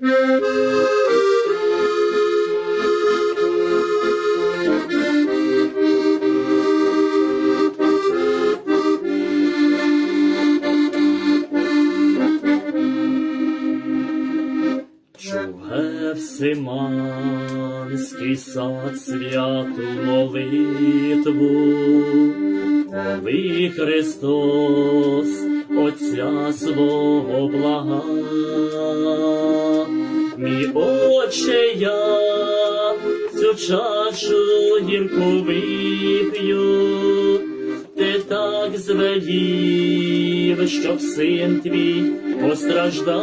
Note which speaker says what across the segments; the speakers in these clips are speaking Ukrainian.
Speaker 1: Чув Гефсиманський сад святу молитву, коли Христос Отця свого блага. Мій Отче, я цю чашу гірку вип'ю, ти так звелів, щоб син твій постраждав.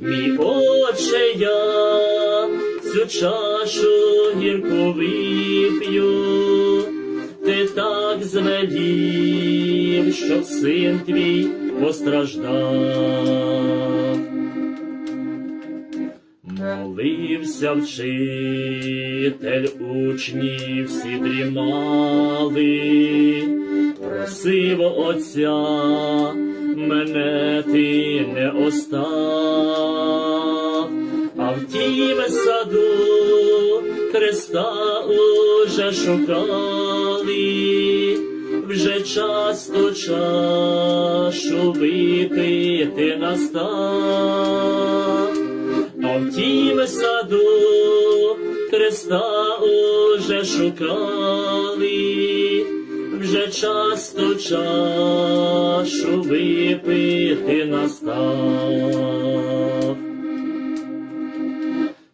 Speaker 1: Мій Отче, я цю чашу гірку вип'ю, ти так звелів, щоб син твій постраждав. Молився вчитель, учні всі дрімали, просив отця, мене ти не остав, а в тім саду Христа уже шукали, вже часто чашу випити настав. Тім саду Христа уже шукали, вже часто чашу випити настав.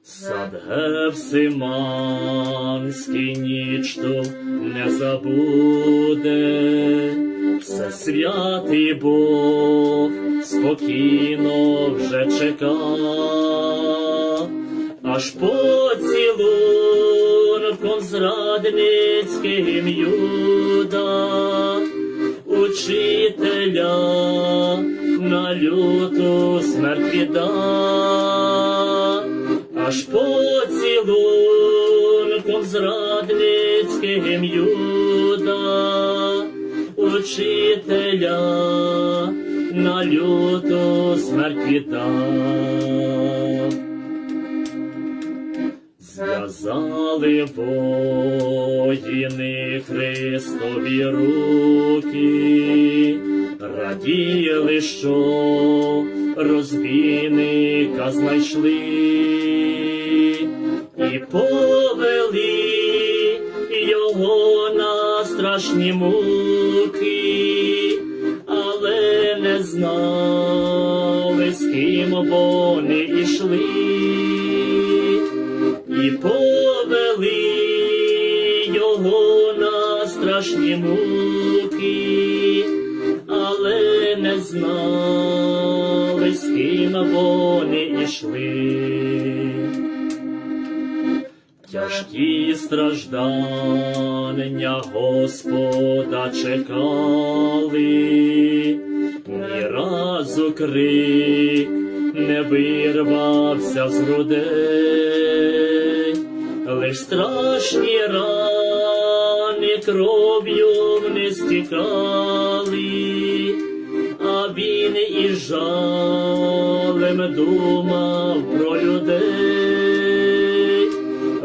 Speaker 1: Сад Гефсиманський ніч ту не забуде, все святий Бог спокійно вже чекав, аж поцілунком зрадницьким Юда, учителя на люту смерть віддав аж поцілунком зрадницьким Юда, учителя на люту смерть віддав. Зв'язали воїни Христові руки, раділи, що розбійника знайшли. І повели його на страшні муки, але не знали, з ким вони ішли і Тяжкі страждання Господа чекали, ні разу крик не вирвався з грудей, лиш страшні рани кров'ю не стікали, а він із жалем думав про людей,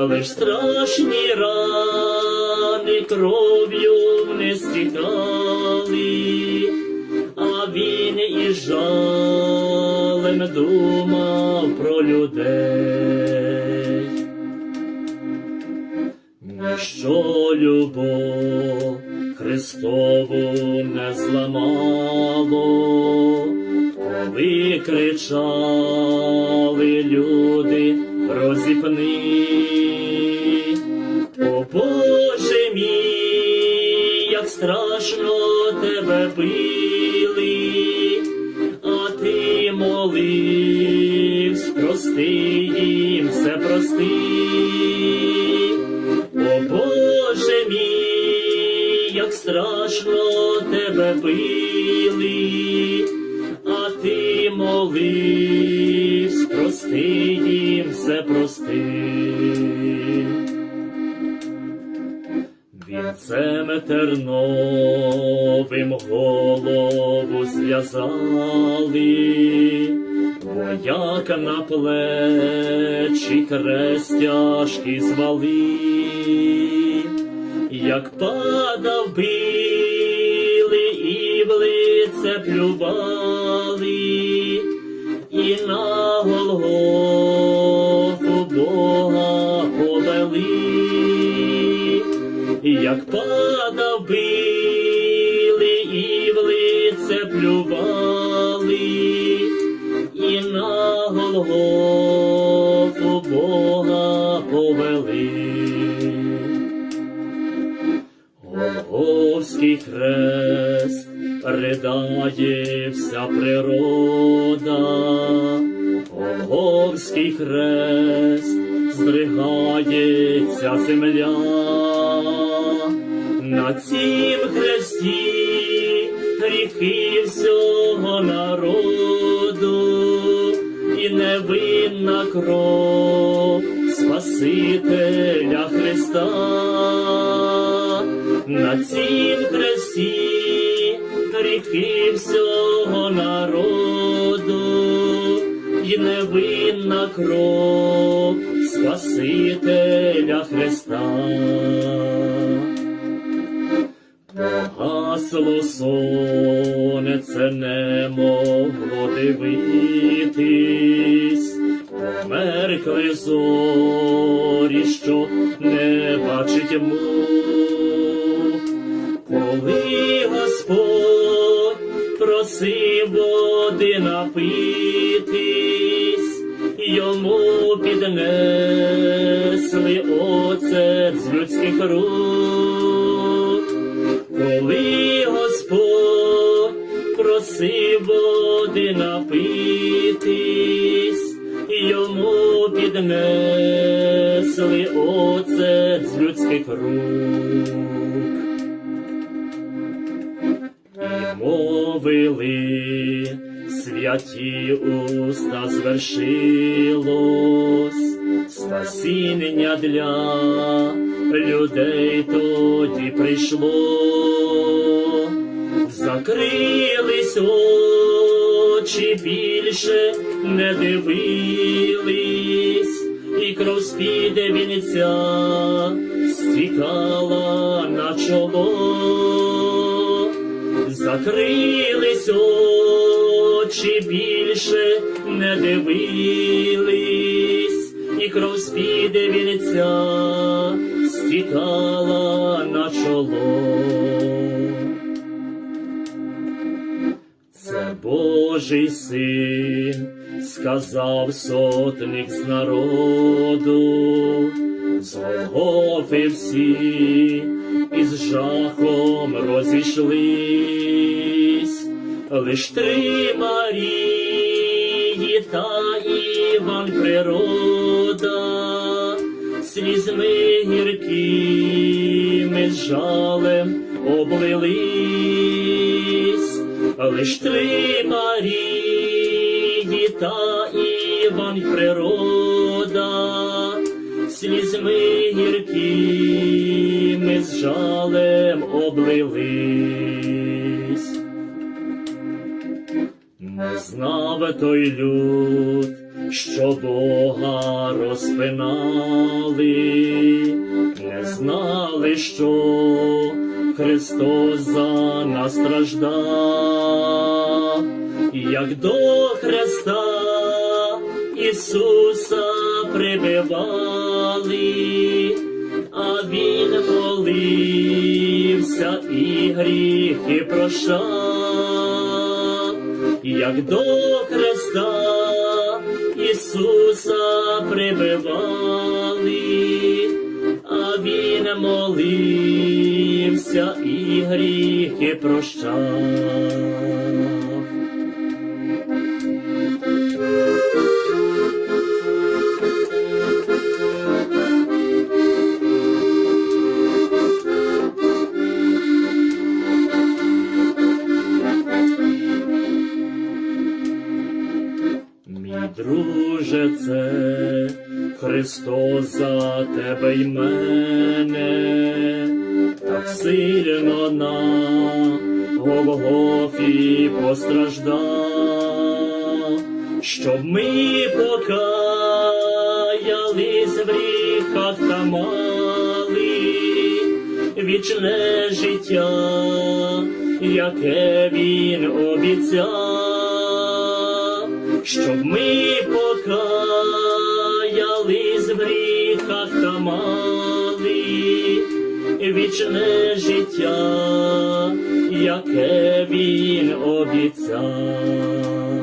Speaker 1: лиш страшні рани кров'ю не стікали, а він із жалем думав про людей. Ніщо любов Христову не зламало, коли кричали люди розіпни. Страшно тебе били, а ти молився, прости їм, все прости. О Боже мій, як страшно тебе били, а ти молився, прости їм, все прости. Голову зв'язали, як на плечі хрест тяжкий звали, як падав били і в лице плювали, і на Голгофу Бога повели, як падав били Голгофу Бога повели. Голговський хрест ридає вся природа, Голговський хрест здригається земля, на цім хресті гріхи всього народу і невинна кров Спасителя Христа на цім хресті гріхи всього народу і невинна кров Спасителя Христа. Гасло сонце не могло дивитись, меркли зорі, що не бачить мух. Коли Господь просив води напитись, йому піднесли оцет з людських рук. Напитись, йому піднесли оцет з людських рук. І мовили святі уста звершилось, спасіння для людей тоді прийшло, закрились очі більше не дивились, і кров з-під вінця стікала на чоло. Закрились очі більше не дивились, і кров з-під вінця стікала на чоло. Божий син, сказав сотник з народу, з всі із жахом розійшлись, лиш три Марії та Іван природа, слізьми гіркими жалем облились, лиш три Марії та Іван природа, слізьми гіркими з жалем облились. Не знав той люд, що Бога розпинали, не знали, що Христос за нас страждав, як до Христа Ісуса прибивали, а Він молився і гріхи прощав, як до Христа Ісуса прибивали, а Він молився і гріхи прощав. Друже, це Христос за тебе й мене, сильно на Голгофі постраждав, щоб ми покаялись в гріхах та мали вічне життя, яке він обіцяв, щоб ми покаялись в гріхах та мали вічне життя, яке він обіцяв.